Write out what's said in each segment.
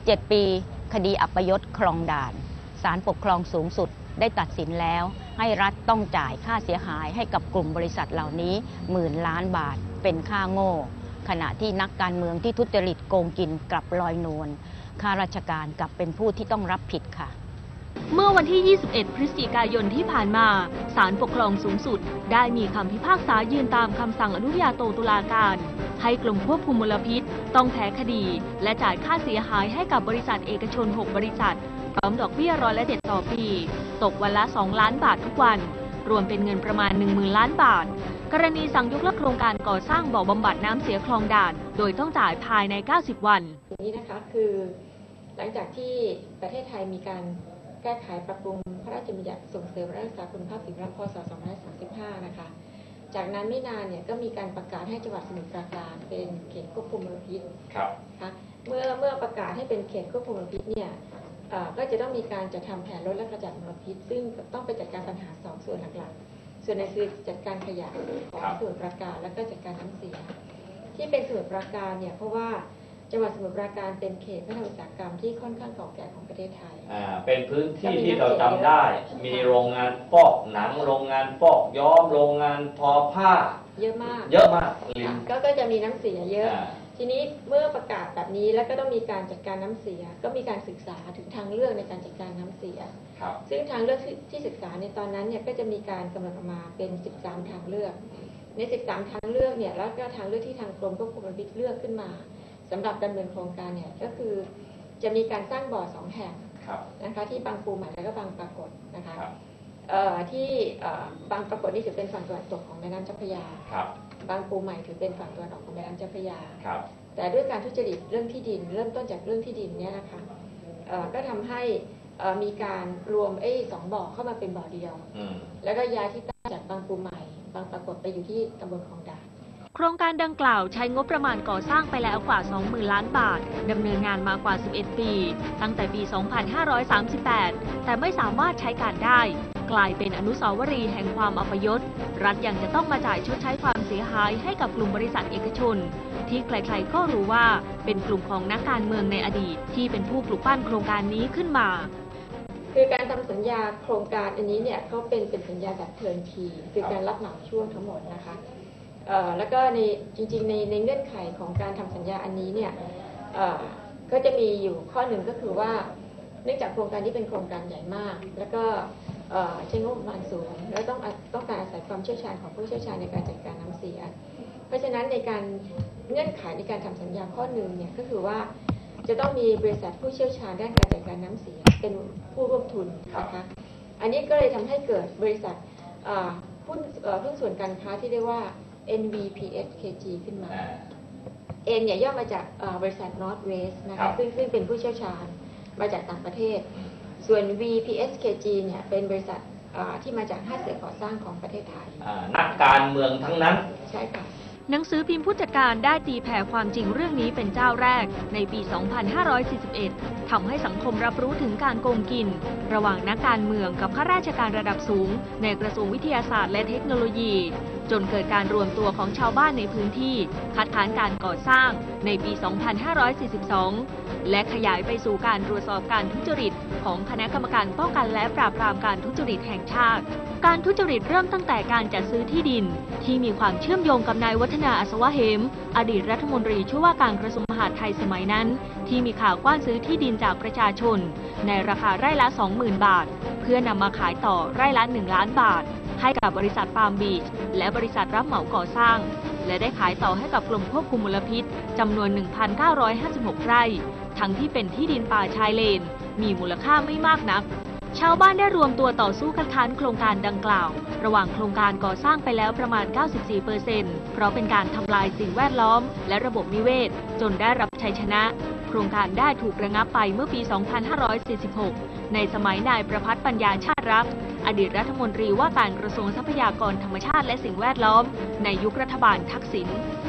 17 ปี คดีอัปยศคลองด่านศาลปกครองสูงสุดได้ตัดสินแล้ว ให้รัฐต้องจ่ายค่าเสียหายให้กับกลุ่มบริษัทเหล่านี้หมื่นล้านบาทเป็นค่าโง่ ขณะที่นักการเมืองที่ทุจริตโกงกินกลับลอยนวลข้าราชการกลับเป็นผู้ที่ต้องรับผิดค่ะ เมื่อวันที่ 21 พฤศจิกายนที่ผ่านมาศาลปกครองสูงสุด ได้มีคำพิพากษายืนตามคำสั่งอนุญาโตตุลาการ ให้กลุ่มควบคุมมลพิษ ต้องแพ้คดี และจ่ายค่าเสียหายให้กับบริษัทเอกชน 6 บริษัท พร้อมดอกเบี้ยร้อยละเจ็ดต่อปี ตกวันละ 2 ล้านบาททุกวัน รวมเป็นเงินประมาณ 10,000 ล้านบาท กรณีสั่งยกเลิกโครงการก่อสร้างบ่อบำบัดน้ำเสียคลองด่าน โดยต้องจ่ายภายใน 90 วัน นี้นะคะคือหลังจากที่ประเทศไทยมีการ แก้ไขปรับปรุงพระราชบัญญัติส่งเสริมและรักษาคุณภาพสิ่งแวดล้อมพศ 2535 นะคะ จากนั้นไม่นานเนี่ยก็มีการประกาศให้จังหวัดสมุทรปราการเป็นเขตควบคุมมลพิษครับนะคะเมื่อเมื่อประกาศให้เป็นเขตควบคุมมลพิษเนี่ยเอ่อก็จะต้องมีการจัดทำแผนลดและกระจัดมลพิษ ซึ่งต้องไปจัดการปัญหาสองส่วนหลักๆ ส่วนในคือจัดการขยะของครับสมุทรปราการแล้วก็จัดการน้ำเสีย ที่เป็นสมุทรปราการเนี่ยเพราะว่า จังหวัดสมุทรปราการเป็นเขตพัฒนาอุตสาหกรรมที่ค่อนข้างเก่าแก่ของประเทศไทย อ่าเป็นพื้นที่ที่เราจำได้ มีโรงงานฟอกหนัง โรงงานฟอกย้อม โรงงานทอผ้า เยอะมากเยอะมากลินก็ก็จะมีน้ำเสียเยอะ อ่า ทีนี้เมื่อประกาศแบบนี้แล้วก็ต้องมีการจัดการน้ำเสีย ก็มีการศึกษาถึงทางเลือกในการจัดการน้ำเสีย ครับ ซึ่งทางเลือกที่ที่ศึกษาในตอนนั้นเนี่ยก็จะมีการกำหนดออกมาเป็น 13 ทางเลือก ใน 13 ทางเลือกเนี่ยแล้วก็ทางเลือกที่ทางกรมควบคุมมลพิษเลือกขึ้นมา สำหรับดำเนินโครงการเนี่ยก็คือจะมีการสร้างบ่อสองแห่งครับนะคะที่บางปูใหม่แล้วก็บางปรากฏนะคะครับเอ่อที่เอ่อบางปรากฏนี่ถือเป็นฝั่งตะวันตกของแม่น้ำเจ้าพระยาครับบางปูใหม่ถือเป็นฝั่งตะวันออกของแม่น้ำเจ้าพระยาครับแต่ด้วยการทุจริตเรื่องที่ดิน เริ่มต้นจากเรื่องที่ดินเนี่ยนะคะเอ่อก็ทำให้เอ่อมีการรวมไอ้สองบ่อเข้ามาเป็นบ่อเดียวอืมแล้วก็ย้ายที่ตั้งจากบางปูใหม่ บางปรากฏไปอยู่ที่ตำบลคลองด่าน โครงการดังกล่าวใช้งบประมาณก่อสร้างไปแล้วกว่า 20,000 ล้านบาท ดำเนินงานมากว่า 11 ปี ตั้งแต่ปี 2538 แต่ไม่สามารถใช้การได้ กลายเป็นอนุสาวรีย์แห่งความอัปยศ รัฐยังจะต้องมาจ่ายชดใช้ความเสียหายให้กับกลุ่มบริษัทเอกชน ที่ใครๆก็รู้ว่าเป็นกลุ่มของนักการเมืองในอดีต ที่เป็นผู้ปลุกปั้นโครงการนี้ขึ้นมาคือการทำสัญญาโครงการอันนี้เนี่ยเขาเป็นเป็นสัญญาแบบเทิร์นทีคือการรับเหมาช่วงทั้งหมดนะคะ แล้วก็ในจริงๆในในเงื่อนไขของการทำสัญญาอันนี้เนี่ยก็จะมีอยู่ข้อหนึ่งก็คือว่า เนื่องจากโครงการนี้เป็นโครงการใหญ่มาก แล้วก็เอ่อใช้งบประมาณสูง แล้วต้องต้องการอาศัยความเชี่ยวชาญของผู้เชี่ยวชาญในการจัดการน้ำเสีย เพราะฉะนั้นในการเงื่อนไขในการทำสัญญาข้อหนึ่งเนี่ยก็คือว่าจะต้องมีบริษัทผู้เชี่ยวชาญด้านการจัดการน้ำเสีย เป็นผู้ร่วมทุนนะคะอันนี้ก็เลยทำให้เกิดบริษัทหุ้นหุ้นส่วนการค้าที่เรียกว่า NVPSKG ขึ้นมาอ่า N เนี่ยย่อมาจากเอ่อบริษัท Northwest นะครัคะบซึ่งซึ่งเป็นผู้เชี่ยวชาญมาจากต่างประเทศอืมส่วน VPSKG เนี่ยเป็นบริษัทเอ่อที่มาจากห้าเสือก่อสร้างของประเทศไทยอ่านักการเมืองทั้งนั้น ใช่ค่ะหนังสือพิมพ์ผู้จัดการได้ตีแผ่ความจริงเรื่องนี้เป็นเจ้าแรกในปี 2541 ทำให้สังคมรับรู้ถึงการโกงกิน ระหว่างนักการเมืองกับข้าราชการระดับสูง ในกระทรวงวิทยาศาสตร์และเทคโนโลยี จนเกิดการรวมตัวของชาวบ้านในพื้นที่ คัดค้านการก่อสร้างในปี 2542 และขยายไปสู่การตรวจสอบการทุจริต ของคณะกรรมการป้องกันและปราบปรามการทุจริตแห่งชาติ การทุจริตเริ่มตั้งแต่การจัดซื้อที่ดิน ที่มีความเชื่อมโยงกับนายวัฒนาอัศวะเหม อดีตรัฐมนตรีช่วยว่าการกระทรวงมหาดไทยสมัยนั้น ที่มีข่าวกว้านซื้อที่ดินจากประชาชน ในราคาไร่ละ 20,000 บาท เพื่อนำมาขายต่อไร่ละ 1 ล้านบาท ให้กับบริษัทปาล์มบีชและบริษัทรับเหมาก่อสร้าง และได้ขายต่อให้กับกรมควบคุมมลพิษจำนวน 1,956 ไร่ ทั้งที่เป็นที่ดินป่าชายเลน มีมูลค่าไม่มากนัก ชาวบ้านได้รวมตัวต่อสู้คัดค้านโครงการดังกล่าว ระหว่างโครงการก่อสร้างไปแล้วประมาณ 94%เพราะเป็นการทำลายสิ่งแวดล้อม และระบบนิเวศ จนได้รับชัยชนะ ครงการได้ถูกระงับไปเมื่อปี 2546 ในสมัยนายประพัฒน์ปัญญาชาติรัก อดีตรัฐมนตรีว่าการกระทรวงทรัพยากรธรรมชาติและสิ่งแวดล้อม ในยุครัฐบาลทักษิณ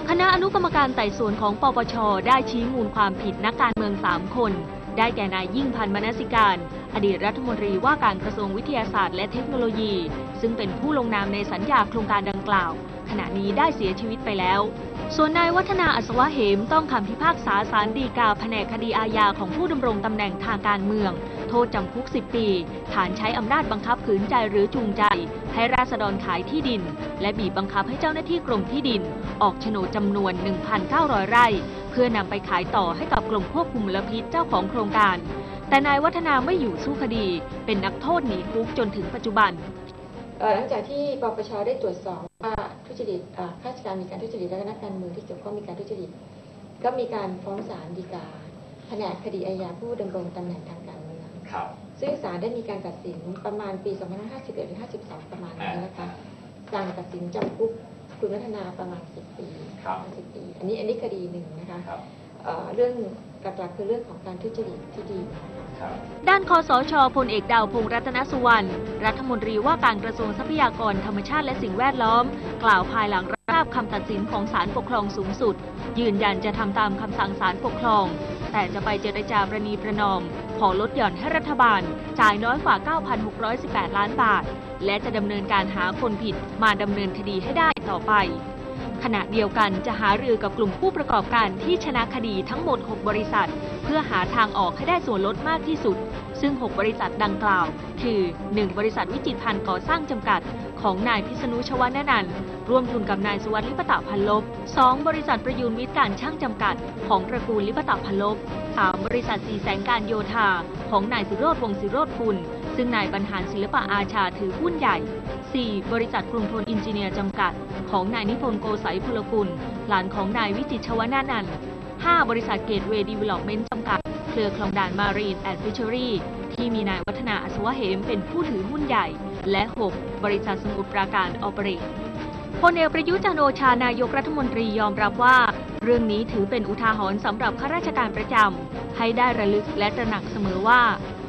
คณะอนุกรรมการไต่สวนของปปช ได้ชี้มูลความผิดนักการเมือง 3 คน ได้แก่นายยิ่งพันธ์มนสิการ อดีตรัฐมนตรีว่าการกระทรวงวิทยาศาสตร์และเทคโนโลยี ซึ่งเป็นผู้ลงนามในสัญญาโครงการดังกล่าว ขณะนี้ได้เสียชีวิตไปแล้ว ส่วนนายวัฒนาอัศวะเหมต้องคำพิพากษาสารดีกาแผนกคดีอาญาของผู้ดำรงตำแหน่งทางการเมือง โทษจำคุก 10 ปี ฐานใช้อำนาจบังคับขืนใจหรือจูงใจ ให้ราษฎรขายที่ดิน และบีบบังคับให้เจ้าหน้าที่กรมที่ดิน ออกโฉนดจำนวน 1,900 ไร่ พื่อนำไปขายต่อให้กับกรมควบคุมมลพิษเจ้าของโครงการ แต่นายวัฒนาไม่อยู่สู้คดี เป็นนักโทษหนีคุกจนถึงปัจจุบันเอ่อหลังจากที่ปปชได้ตรวจสอบว่าทุจริตอ่าข้าราชการมีการทุจริตและนักการเมืองที่เกี่ยวข้องมีการทุจริต ก็มีการฟ้องศาลฎีกาแผนกคดีอาญาผู้ดำรงตำแหน่งทางการเมืองครับซึ่งศาลได้มีการตัดสินประมาณปี 2551หรือ52 ประมาณนี้นะคะ สั่งตัดสินจำคุก คุณวัฒนาประมาณ10ปีครับ10ปี อันนี้อันนี้คดีหนึ่งนะคะครับเอ่อเรื่องหลักๆคือเรื่องของการทุจริตที่ดีนะคะครับด้านคอสชพลเอกดาวพงษ์รัตนสุวรรณรัฐมนตรีว่าการกระทรวงทรัพยากรธรรมชาติและสิ่งแวดล้อม กล่าวภายหลังรับทราบคำตัดสินของศาลปกครองสูงสุด ยืนยันจะทำตามคำสั่งศาลปกครอง แต่จะไปเจรจาประนีประนอมข อลดหย่อนให้รัฐบาล จ่ายน้อยกว่า 9,618 ล้านบาท และจะดำเนินการหาคนผิดมาดำเนินคดีให้ได้ต่อไป ขณะเดียวกันจะหารือกับกลุ่มผู้ประกอบการที่ชนะคดีทั้งหมด 6 บริษัท เพื่อหาทางออกให้ได้ส่วนลดมากที่สุด ซึ่ง 6 บริษัทดังกล่าว คือ 1 บริษัทวิจิตรพันธ์ก่อสร้างจำกัด ของนายพิษณุชวนนันท์ร่วมทุนกับนายสุวัสดิ์ลิปตะพันลบ 2 บริษัทประยูนวิทย์การช่างจำกัด ของตระกูลลิปตะพันลบ 3 บริษัทสีแสงการโยธา ของนายสิโรธวงศิโรธคุณ ซึ่งนายบรรหารศิลปะอาชาถือหุ้นใหญ่ 4. บริษัทกรุงทนอินจิเนียร์จำกัด ของนายนิพนธ์โกสัยพลกุล หลานของนายวิจิตชวนานันท์ 5. บริษัทเกตเวย์ดีเวล็อปเมนต์จำกัด เครือคลองด่านมารีนแอนด์ฟิชเชอรี่ที่มีนายวัฒนาอัศวะเหมเป็นผู้ถือหุ้นใหญ่ และ 6. บริษัทสมุทรปราการออเปเรตพลเอกประยุทธ์จันโอชานายกรัฐมนตรียอมรับว่า เรื่องนี้ถือเป็นอุทาหรณ์สำหรับข้าราชการประจำให้ได้ระลึกและตระหนักเสมอว่า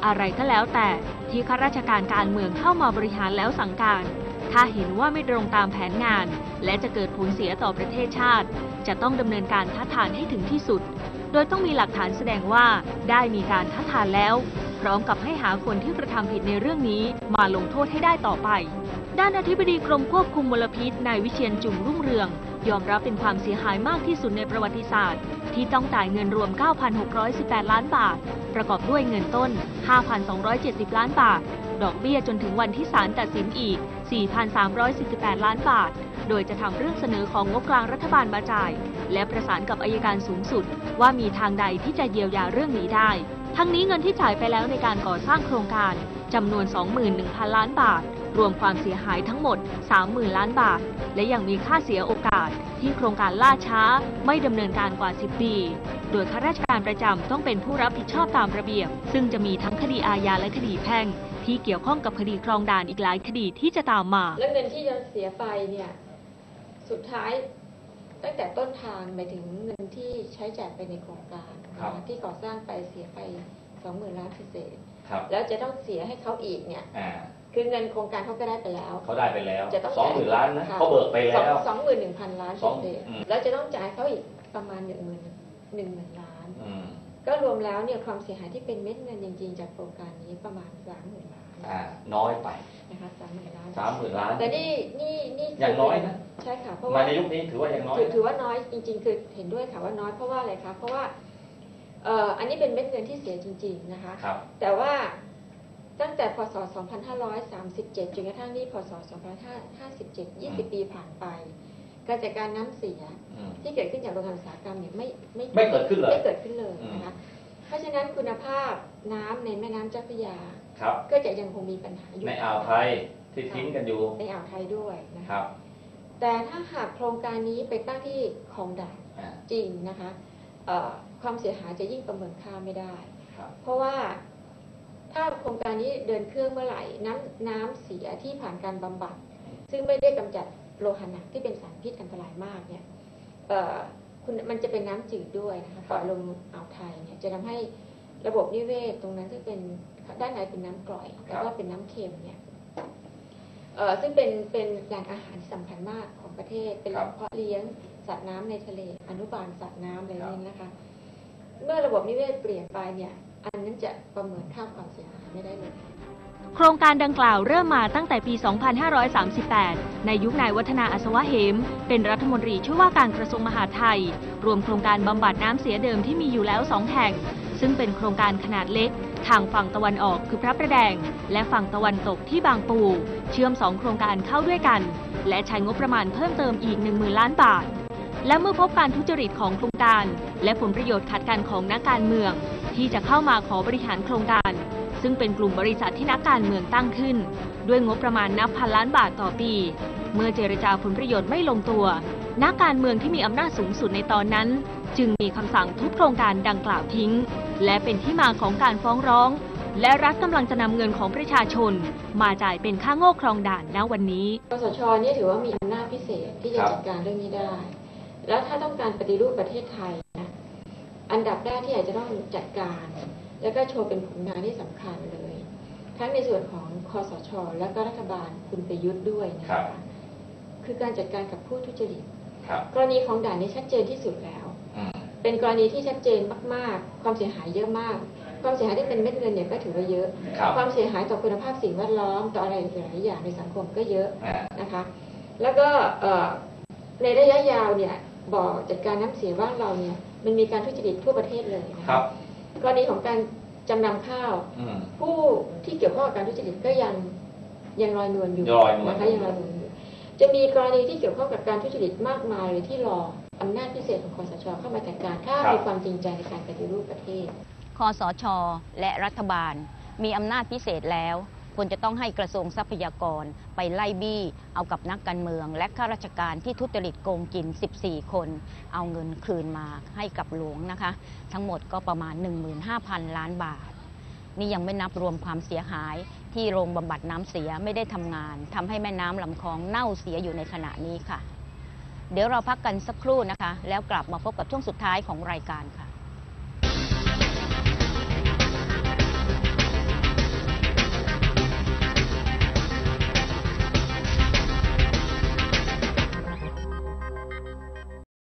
อะไรก็แล้วแต่ที่ข้าราชการการเมืองเข้ามาบริหารแล้วสั่งการ ถ้าเห็นว่าไม่ตรงตามแผนงาน และจะเกิดผลเสียต่อประเทศชาติ จะต้องดำเนินการท้าทานให้ถึงที่สุด โดยต้องมีหลักฐานแสดงว่าได้มีการท้าทานแล้ว พร้อมกับให้หาคนที่กระทำผิดในเรื่องนี้มาลงโทษให้ได้ต่อไป ด้านอธิบดีกรมควบคุมมลพิษนายวิเชียนจุ่มรุ่งเรือง ยอมรับเป็นความเสียหายมากที่สุดในประวัติศาสตร์ ที่ต้องจ่ายเงินรวม 9,618 ล้านบาท ประกอบด้วยเงินต้น 5,270 ล้านบาท ดอกเบี้ยจนถึงวันที่ศาลตัดสินอีก 4,348 ล้านบาท โดยจะทำเรื่องเสนอของงบกลางรัฐบาลมาจ่าย และประสานกับอายการสูงสุด ว่ามีทางใดที่จะเยียวยาเรื่องนี้ได้ ทั้งนี้เงินที่จ่ายไปแล้วในการก่อสร้างโครงการจำนวน 21,000 ล้านบาท รวมความเสียหายทั้งหมด 30,000 ล้านบาท และยังมีค่าเสียโอกาสที่โครงการล่าช้าไม่ดำเนินการกว่า 10 ปี โดยข้าราชการประจำต้องเป็นผู้รับผิดชอบตามระเบียบ ซึ่งจะมีทั้งคดีอาญาและคดีแพ่ง ที่เกี่ยวข้องกับคดีครองด่านอีกหลายคดีที่จะตามมา แล้วเงินที่จะเสียไปเนี่ยสุดท้ายตั้งแต่ต้นทางไปถึงเงินที่ใช้จ่ายไปในโครงการนะครัคะบที่ก่อสร้างไปเสียไปสองหมื่นล้านเศษ ครับแล้วจะต้องเสียให้เขาอีกเนี่ยอ่าคือเงินโครงการเขาก็ได้ไปแล้ว เขาได้ไปแล้วจะต้องสองหมื่นล้านนะค่เขาเบิกไปแล้วสองหมื่นหนึ่งพันล้านสองเศษอืมแล้วจะต้องจ่ายเขาอีกประมาณหนึ่งหมื่นหนึ่งหมื่นล้านอืมก็รวมแล้วเนี่ยความเสียหายที่เป็นเม็ดเงินจริงๆจากโครงการนี้ประมาณสามหมื่นล้านอ่าน้อยไปนะคะสามหมื่นล้านสามหมื่นล้าน แต่นี่นี่นี่อย่างน้อยนะใช่ค่ะเพราะมาว่าในยุคนี้ถือว่ายังน้อยถือนะถือว่าน้อยจริง ๆ คือเห็นด้วยค่ะว่าน้อยเพราะว่าอะไรคะเพราะว่า เอ่ออันนี้เป็นเม็ดเงินที่เสียจริง ๆ นะคะ ครับแต่ว่าตั้งแต่พศ 2537 จนกระทั่งนี่พศ 2557 20 ปีผ่านไป การจัดการน้ำเสียอืม ที่เกิดขึ้นจากโรงงานอุตสาหกรรมเนี่ยไม่ไม่ไม่เกิดขึ้นเลยไม่เกิดขึ้นเลยนะคะ เพราะฉะนั้นคุณภาพน้ำในแม่น้ำเจ้าพระยา ครับ ก็จะยังคงมีปัญหาอยู่ในอ่าวไทยที่ทิ้งกันอยู่ในอ่าวไทยด้วยนะคคะรับแต่ถ้าหากโครงการนี้ไปตั้งที่คลองด่าน อ่าจริงนะคะเอ่อ ความเสียหายจะยิ่งประเมินค่าไม่ได้ครับเพราะว่าถ้าโครงการนี้เดินเครื่องเมื่อไหร่น้ำน้ำเสียที่ผ่านการบำบัด ซึ่งไม่ได้กำจัดโลหะหนักที่เป็นสารพิษอันตรายมากเนี่ยเอ่อคุณมันจะเป็นน้ำจืดด้วยนะคะปล่อยลงอ่าวไทยเนี่ยจะทำให้ระบบนิเวศตรงนั้นซึ่งเป็นด้านในเป็นน้ำกร่อย แล้วก็เป็นน้ำเค็มเนี่ยเอ่อซึ่งเป็นเป็นแหล่งอาหารที่สำคัญมากของประเทศเป็นแหล่งเพาะเลี้ยง สัตว์น้ำในทะเล อนุบาลสัตว์น้ำอะไรนี้นะคะ เมื่อระบบนิเวศเปลี่ยนไปเนี่ย อันนั้นจะประเมินค่าความเสียหายไม่ได้เลยโครงการดังกล่าวเริ่มมาตั้งแต่ปี 2538 ในยุคนายวัฒนาอัศวะเหม เป็นรัฐมนตรีช่วยว่าการกระทรวงมหาดไทย รวมโครงการบำบัดน้ำเสียเดิมที่มีอยู่แล้ว 2 แห่ง ซึ่งเป็นโครงการขนาดเล็ก ทางฝั่งตะวันออกคือพระประแดง และฝั่งตะวันตกที่บางปู เชื่อม 2 โครงการเข้าด้วยกัน และใช้งบประมาณเพิ่มเติมอีก 10,000 ล้านบาท และเมื่อพบการทุจริตของโครงการ และผลประโยชน์ขัดกันของนักการเมือง ที่จะเข้ามาขอบริหารโครงการ ซึ่งเป็นกลุ่มบริษัทที่นักการเมืองตั้งขึ้น ด้วยงบประมาณนับพันล้านบาทต่อปี เมื่อเจรจาผลประโยชน์ไม่ลงตัว นักการเมืองที่มีอำนาจสูงสุดในตอนนั้น จึงมีคำสั่งทุบโครงการดังกล่าวทิ้ง และเป็นที่มาของการฟ้องร้อง และรัฐกำลังจะนำเงินของประชาชน มาจ่ายเป็นค่าโง่ครองด่านณวันนี้กสชนี่ถือว่ามีอำนาจพิเศษที่จะจัดการเรื่องนี้ได้ แล้วถ้าต้องการปฏิรูปประเทศไทยนะอันดับแรกที่อยากจะต้องจัดการ แล้วก็โชว์เป็นผลงานที่สำคัญเลย ทั้งในส่วนของคอสชและก็รัฐบาลคุณประยุทธ์ด้วยนะครัคะบคือการจัดการกับผู้ทุจริตครับกรณีของด่านนี้ชัดเจนที่สุดแล้วอืมเป็นกรณีที่ชัดเจนมาก ๆ ความเสียหายเยอะมาก ความเสียหายที่เป็นเม็ดเงินเนี่ยก็ถือว่าเยอะครับความเสียหายต่อคุณภาพสิ่งแวดล้อมต่ออะไรหลายอย่างในสังคมก็เยอะอ่านะคะ แล้วก็เอ่อในระยะยาวเนี่ย บ่อจัดการน้ำเสียบ้านเราเนี่ย มันมีการทุจริตทั่วประเทศเลยนะะครับกรณีของการจำนำข้าวอืมผู้ที่เกี่ยวข้องกับการทุจริตก็ยังยังลอยนวลอยู่ลอยนวลนะคะยังลอยนวลอยู่จะมีกรณีที่เกี่ยวข้องกับการทุจริตมากมายเลยที่รออำนาจพิเศษของคอสชเข้ามาจัดการถ้ามีความจริงใจในการปฏิรูปประเทศคอสช และรัฐบาลมีอำนาจพิเศษแล้ว ควรจะต้องให้กระทรวงทรัพยากร ไปไล่บี้ เอากับนักการเมือง และข้าราชการที่ทุจริตโกงกิน 14 คน เอาเงินคืนมาให้กับหลวงนะคะ ทั้งหมดก็ประมาณ 15,000 ล้านบาท นี่ยังไม่นับรวมความเสียหายที่โรงบำบัดน้ำเสียไม่ได้ทำงานทำให้แม่น้ำลำคลองเน่าเสียอยู่ในขณะนี้ค่ะ เดี๋ยวเราพักกันสักครู่นะคะ แล้วกลับมาพบกับช่วงสุดท้ายของรายการค่ะ